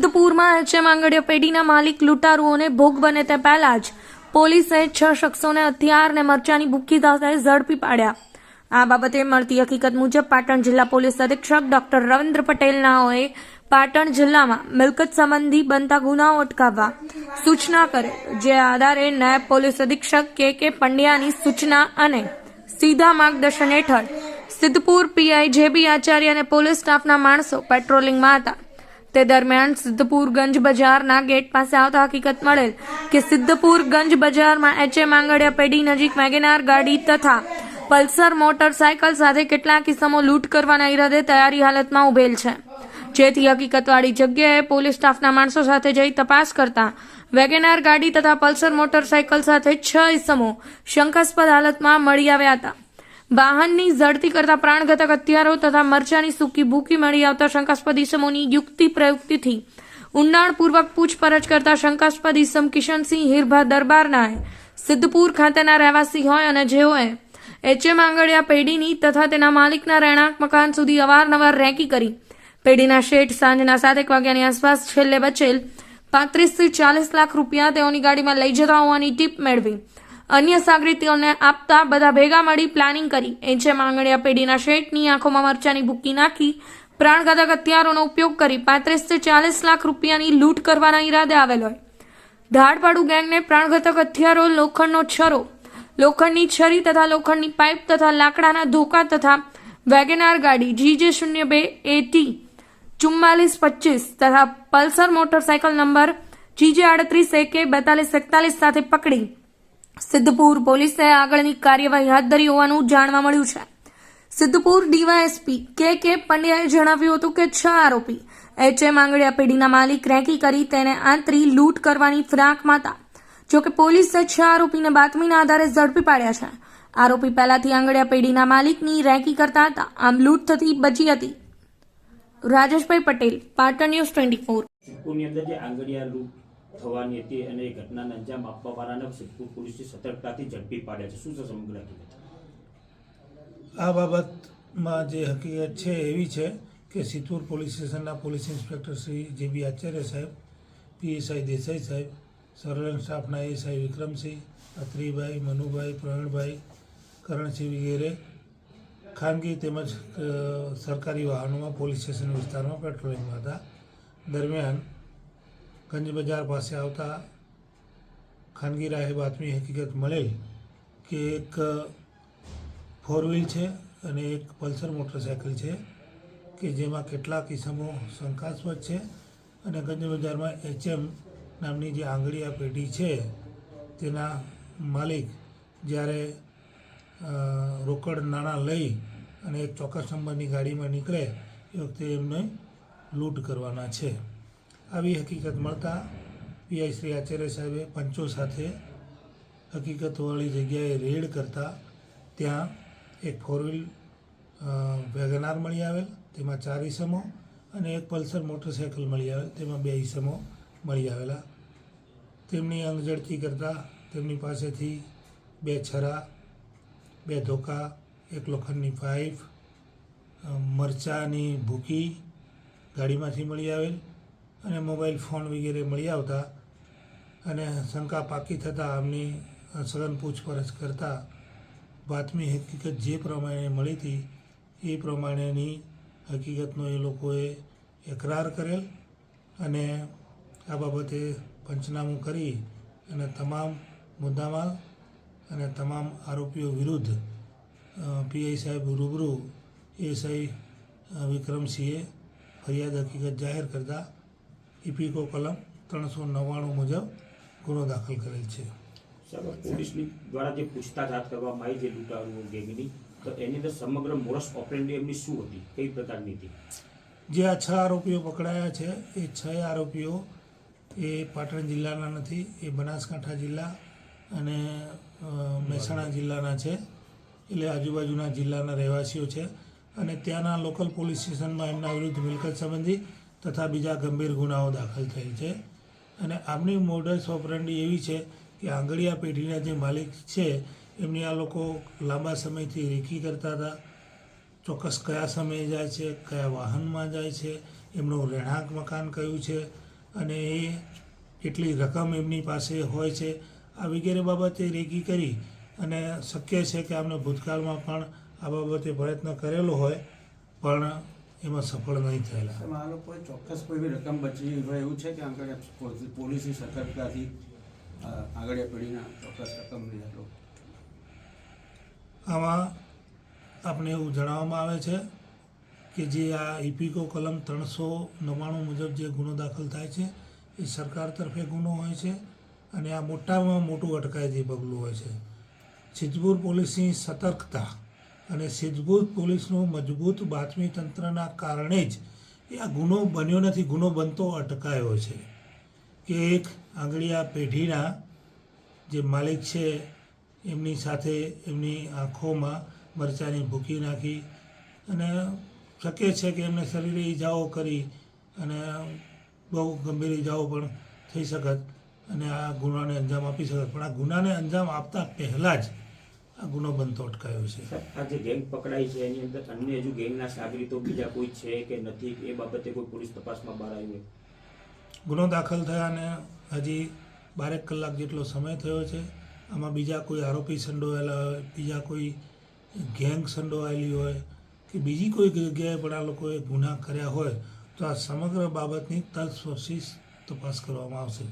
સુરતમાં એચએમ આંગડિયા પેઢીના માલિક લૂંટારુઓને ભોગ બને તે પહેલા જ પોલીસે છ શખ્સોને હથિયાર અને મરચાની ભૂખી સાથે ઝડપી પાડ્યા. આ બાબતે મળતી હકીકત મુજબ પાટણ જિલ્લા પોલીસ અધિક્ષક ડોક્ટર રવિન્દ્ર પટેલનાઓએ પાટણ જિલ્લામાં મિલકત સંબંધી બનતા ગુનાઓ અટકાવવા સૂચના કરે, જે આધારે નાયબ પોલીસ અધિક્ષક કે કે પંડ્યાની સૂચના અને સીધા માર્ગદર્શન હેઠળ સિદ્ધપુર પીઆઈ જેબી આચાર્ય અને પોલીસ સ્ટાફના માણસો પેટ્રોલિંગમાં હતા. તે દરમિયાન સિદ્ધપુર ગંજ બજારના ગેટ પાસે આવતા હકીકત મળેલ કે સિદ્ધપુર ગંજ બજારમાં એચએમ આંગડિયા પેઢી નજીક વેગેનાર ગાડી તથા પલ્સર મોટરસાયકલ સાથે કેટલાક કિસ્સામો લૂંટ કરવાના ઈરાદે તૈયારી હાલતમાં ઉભેલ છે. જેથી હકીકતવાળી જગ્યાએ પોલીસ સ્ટાફના માણસો સાથે જઈ તપાસ કરતા વેગેનાર ગાડી તથા પલ્સર મોટરસાયકલ સાથે છ ઇસમો શંકાસ્પદ હાલતમાં મળી આવ્યા હતા. વાહનની ઝડતી કરતા પ્રાણઘાતક હથિયારો તથા મરચાની સૂકી ભૂકી મળી આવતા શંકાસ્પદ ઇસમોની યુક્તિ પ્રયુક્તિથી ઊંડાણપૂર્વક પૂછપરછ કરતા શંકાસ્પદ ઇસમ કિશનસિંહ હિરભા દરબારના સિદ્ધપુર ખાતેના રહેવાસી હોય અને જેઓએ એચએમ આંગડિયા પેઢીની તથા તેના માલિકના રહેણાંક મકાન સુધી અવારનવાર રેકી કરી, પેઢીના શેઠ સાંજના સાતેક વાગ્યાની આસપાસ છેલ્લે બચેલ પાંત્રીસથી ચાલીસ લાખ રૂપિયા તેઓની ગાડીમાં લઈ જતા હોવાની ટીપ મેળવી. અન્ય સાગરીતીઓને આપતા બધા ભેગા મળી પ્લાનિંગ કરી. એચએમ આંગણિયા પેઢીના શેઠની આંખોમાં મરચાની ભૂકી નાખી, પ્રાણઘાતક હથિયારોનો ઉપયોગ કરી પાંત્રીસથી ચાલીસ લાખ રૂપિયાની લૂંટ કરવાના ઈરાદે આવેલ હોય. ધાડપાડુ ગેંગને પ્રાણઘાતક હથિયારો લોખંડનો છરો, લોખંડની છરી તથા લોખંડની પાઇપ તથા લાકડાના ધોકા તથા વેગેનાર ગાડી જીજે શૂન્ય બે એટી ચુમ્માલીસ પચીસ તથા પલ્સર મોટરસાયકલ નંબર જીજે આડત્રીસ એકે બેતાલીસ એકતાલીસ સાથે પકડી સિદ્ધપુર પોલીસે આગળની કાર્યવાહી હાથ ધરી હોવાનું જાણવા મળ્યું છે. સિદ્ધપુર ડીવાયએસપી કે કે પંડ્યાએ જણાવ્યું હતું કે છ આરોપી એચએમ આંગડિયા પેઢીના માલિક રેકી કરી તેને આંતરી લૂંટ કરવાની ફિરાકમાં હતા જોકે પોલીસે છ આરોપીને બાતમીના આધારે ઝડપી પાડ્યા છે. આરોપી પહેલાથી આંગડિયા પેઢીના માલિકની રેકી કરતા હતા. આમ લૂંટ થતી બચી હતી. Rajeshbhai Patel, Patan news twenty four. અંદર લૂંટ થવાની હતી અને એ ઘટનાને અંજામ આપવાવાળાને સિદ્ધપુર પોલીસે સતર્કતાથી ઝડપી પાડ્યા છે. શું છે સમગ્ર હકીકત આ બાબતમાં જે હકીકત છે એવી છે કે સિદ્ધપુર પોલીસ સ્ટેશનના police inspector Shri J B Acharya સાહેબ, પીએસઆઈ દેસાઈ સાહેબ સર્વેલન્સ સ્ટાફના એસઆઈ વિક્રમસિંહ, અત્રીભાઈ, મનુભાઈ, પ્રવીણભાઈ, કરણસિંહ વગેરે, ખાનગી તેમજ સરકારી વાહનોમાં પોલીસ સ્ટેશન વિસ્તારમાં પેટ્રોલિંગમાં હતા. દરમિયાન ગંજ બજાર પાસે આવતા ખાનગી રાહે બાતમી હકીકત મળેલ કે એક ફોર વ્હીલ છે અને એક પલ્સર મોટરસાયકલ છે કે જેમાં કેટલાક ઇસમો શંકાસ્પદ છે અને ગંજ બજારમાં એચએમ નામની જે આંગળીયા પેઢી છે તેના માલિક જ્યારે રોકડ નાણાં લઈ અને એક ચોક્કસ નંબરની ગાડીમાં નીકળે એ વખતે એમને લૂંટ કરવાના છે. આવી હકીકત મળતા પીઆઈ શ્રી આચાર્ય સાહેબે પંચો સાથે હકીકતવાળી જગ્યાએ રેડ કરતા ત્યાં એક ફોર વ્હીલ વેગનાર મળી આવેલ, તેમાં ચાર ઈસમો અને એક પલ્સર મોટરસાયકલ મળી આવેલ, તેમાં બે ઈસમો મળી આવેલા. તેમની અંગઝડતી કરતાં તેમની પાસેથી બે છરા, બે ધોકા, એક લોખંડની પાઇપ મરચાની ભૂકી ગાડીમાંથી મળી આવેલ. અને મોબાઈલ ફોન વગેરે મળી આવતા અને શંકા પાકી થતાં આમની સઘન પૂછપરછ કરતાં બાતમી હકીકત જે પ્રમાણે મળી હતી, એ પ્રમાણેની હકીકતનો એ લોકોએ એકરાર કરેલ અને આ બાબતે પંચનામું કરી અને તમામ મુદ્દામાલ અને તમામ આરોપીઓ વિરુદ્ધ પીઆઈ સાહેબ રૂબરૂ એસઆઈ વિક્રમસિંહે ફરિયાદ હકીકત જાહેર કરતા ઇપીકો કલમ ત્રણસો નવ્વાણું મુજબ ગુનો દાખલ કરેલ છે. પોલીસની દ્વારા જે પૂછતાછ કરવામાં આવી છે લૂંટારુઓ ગેંગની તો એની અંદર સમગ્ર મોરસ ઓપરેન્ડી એમની શું હતી? કઈ પ્રકારની હતી? જે આ છ આરોપીઓ પકડાયા છે એ છ આરોપીઓ એ પાટણ જિલ્લાના નથી એ બનાસકાંઠા જિલ્લા અને મહેસાણા જિલ્લાના છે. એટલે આજુબાજુના જિલ્લાના રહેવાસીઓ છે. અને ત્યાંના લોકલ પોલીસ સ્ટેશનમાં એમના વિરુદ્ધ મિલકત સંબંધી તથા બીજા ગંભીર ગુનાઓ દાખલ થયેલ છે. અને આમની મોડલ્સ ઓપરેન્ડી એવી છે કે આંગળીયા પેઢીના જે માલિક છે, એમની આ લોકો લાંબા સમયથી રેકી કરતા હતા. ચોક્કસ કયા સમયે જાય છે, કયા વાહનમાં જાય છે, એમનું રહેણાંક મકાન કયું છે, અને એ કેટલી રકમ એમની પાસે હોય છે, આ વગેરે બાબતે રેકી કરી અને શક્ય છે કે આમને ભૂતકાળમાં પણ આ બાબતે પ્રયત્ન કરેલો હોય. પણ એમાં સફળ નહીં થયેલા. એમાં આ લોકોએ ચોક્કસ કોઈ બી રકમ બચી હોય એવું છે કે આગળ પોલીસ- પોલીસની સતર્કતાથી આગળ પેઢીના ચોક્કસ રકમ લીધેલો આમાં આપણે એવું જણાવવામાં આવે છે કે જે આ ઇપિકો કલમ ત્રણસો નવ્વાણું મુજબ જે ગુનો દાખલ થાય છે એ સરકાર તરફે ગુનો હોય છે અને આ મોટામાં મોટું અટકાયતી પગલું હોય છે. સિદ્ધપુર પોલીસની સતર્કતા અને સિદ્ધભૂત પોલીસનું મજબૂત બાતમી તંત્રના કારણે જ એ આ ગુનો બન્યો નથી. ગુનો બનતો અટકાયો છે. કે એક આંગળીયા પેઢીના જે માલિક છે, એમની સાથે એમની આંખોમાં મરચાની ભૂકી નાખી અને શક્ય છે કે એમને શરીરે ઈજાઓ કરી અને બહુ ગંભીર ઈજાઓ પણ થઈ શકત અને આ ગુનાને અંજામ આપી શકત. પણ આ ગુનાને અંજામ આપતા પહેલાં જ ગુનો બનતો અટકાયો છે. આ જે ગેંગ પકડાઈ છે એની અંદર અન્ય હજુ ગેંગના સાગરીતો બીજા કોઈ છે કે નથી એ બાબતે કોઈ પોલીસ તપાસમાં બહાર આવ્યું ગુનો દાખલ થયાને હજી બારેક કલાક જેટલો સમય થયો છે. આમાં બીજા કોઈ આરોપી સંડોવાયેલા હોય બીજા કોઈ ગેંગ સંડોવાયેલી હોય કે બીજી કોઈ જગ્યાએ પણ આ લોકોએ ગુના કર્યા હોય તો આ સમગ્ર બાબતની તલસ્પર્શી તપાસ કરવામાં આવશે.